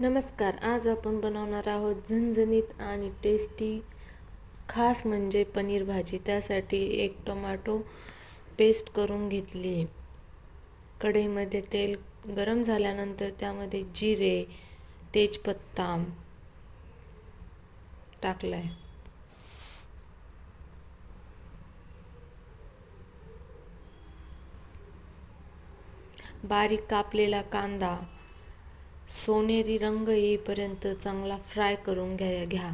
नमस्कार आज आपण बनवणार आहोत झणझणीत आणि टेस्टी खास म्हणजे पनीर भाजी. त्यासाठी एक टोमॅटो पेस्ट करून घेतली. आहे कढईमध्ये तेल गरम झाल्यानंतर त्यामध्ये जिरे तेजपत्ता टाकला आहे बारीक कापलेला कांदा सोनेरी रंग येईपर्यंत चांगला फ्राय करून घ्या घ्या.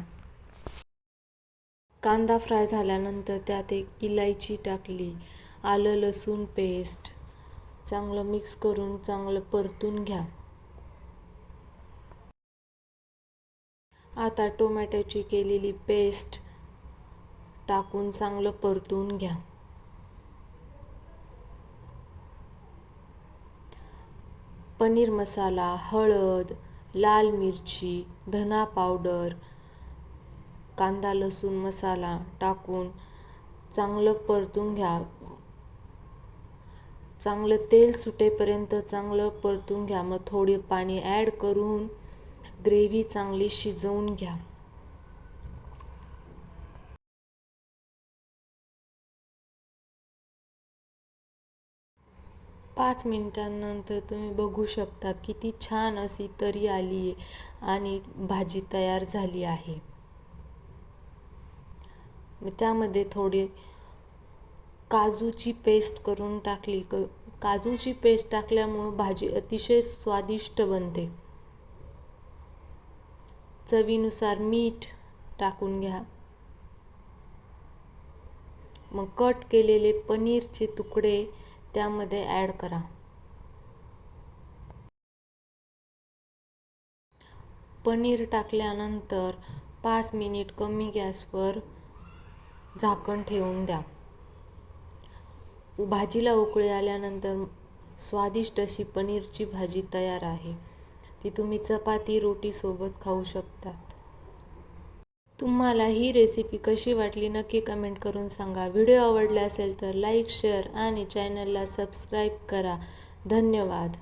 कांदा फ्राय झाल्यानंतर त्यात एक इलायची टाकली आलं लसूण पेस्ट. चांगलं मिक्स करून चांगलं परतून घ्या. आता टोमॅटोची केलेली पेस्ट टाकून चांगलं परतून घ्या. पनीर मसाला हळद लाल मिरची धना पावडर कांदा लसूण मसाला टाकून चांगलं परतून घ्या. चांगलं तेल सुटेपर्यंत चांगलं परतून घ्या. मग थोडे पाणी ॲड करून ग्रेव्ही चांगली शिजवून घ्या. पाच मिनटांनंतर तुम्ही बघू शकता किती छान अशी तरी आली आहे आणि भाजी तयार झाली आहे. त्यामध्ये थोडी काजूची पेस्ट करून टाकली. क काजूची पेस्ट टाकल्यामुळं भाजी अतिशय स्वादिष्ट बनते. चवीनुसार मीठ टाकून घ्या. मग कट केलेले पनीरचे तुकडे त्यामध्ये ॲड करा. पनीर टाकल्यानंतर पाच मिनिट कमी गॅसवर झाकण ठेवून द्या. भाजीला उकळी आल्यानंतर स्वादिष्ट अशी पनीरची भाजी तयार आहे. ती तुम्ही चपाती रोटीसोबत खाऊ शकतात. तुम्हाला ही रेसिपी कशी वाटली नक्की कमेंट करून सांगा. व्हिडिओ आवडला असेल तर लाईक शेअर आणि चॅनलला सबस्क्राईब करा. धन्यवाद.